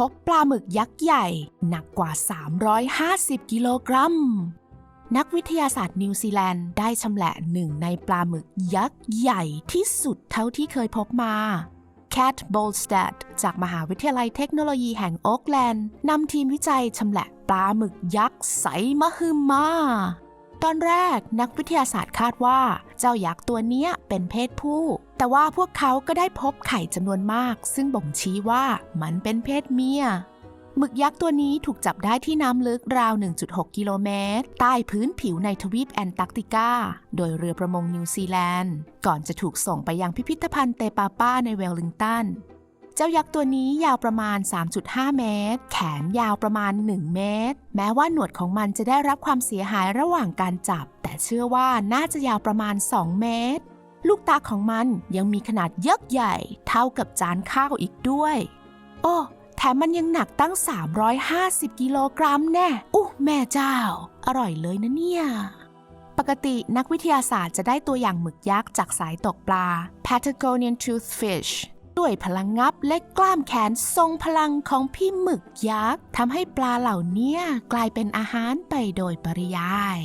พบปลาหมึกยักษ์ใหญ่ หนักกว่า 350 กิโลกรัม นักวิทยาศาสตร์นิวซีแลนด์ได้ชำแหละหนึ่งในปลาหมึกยักษ์ใหญ่ที่สุดเท่าที่เคยพบมา แคทโบลส a ตจากมหาวิทยาลัยเทคโนโลยีแห่งโอ๊กแลนด์นำทีมวิจัยชำแหละปลาหมึกยักษ์ใสมหึมาตอนแรกนักวิทยาศาสตร์คาดว่า เจ้ายักษ์ตัวนี้เป็นเพศผู้ แต่ว่าพวกเขาก็ได้พบไข่จำนวนมาก ซึ่งบ่งชี้ว่ามันเป็นเพศเมียหมึกยักษ์ตัวนี้ถูกจับได้ที่น้ำลึกราว 1.6 กิโลเมตร ใต้พื้นผิวในทวีปแอนตาร์กติกา โดยเรือประมงนิวซีแลนด์ ก่อนจะถูกส่งไปยังพิพิธภัณฑ์เตปาป้าในเวลลิงตัน เจ้ายักษ์ตัวนี้ยาวประมาณ 3.5 เมตร แขนยาวประมาณ 1 เมตร แม้ว่าหนวดของมันจะได้รับความเสียหายระหว่างการจับ แต่เชื่อว่าน่าจะยาวประมาณ 2 เมตร ลูกตาของมันยังมีขนาดยักษ์ใหญ่ เท่ากับจานข้าวอีกด้วย โอ้ แถมมันยังหนักตั้ง 350 กิโลกรัมแน่ อู้แม่เจ้า อร่อยเลยนะเนี่ย ปกตินักวิทยาศาสตร์จะได้ตัวอย่างหมึกยักษ์จากสายตกปลา Patagonian Toothfish ด้วยพลังงับและกล้ามแขนทรงพลังของพี่หมึกยักษ์ทำให้ปลาเหล่านี้กลายเป็นอาหารไปโดยปริยาย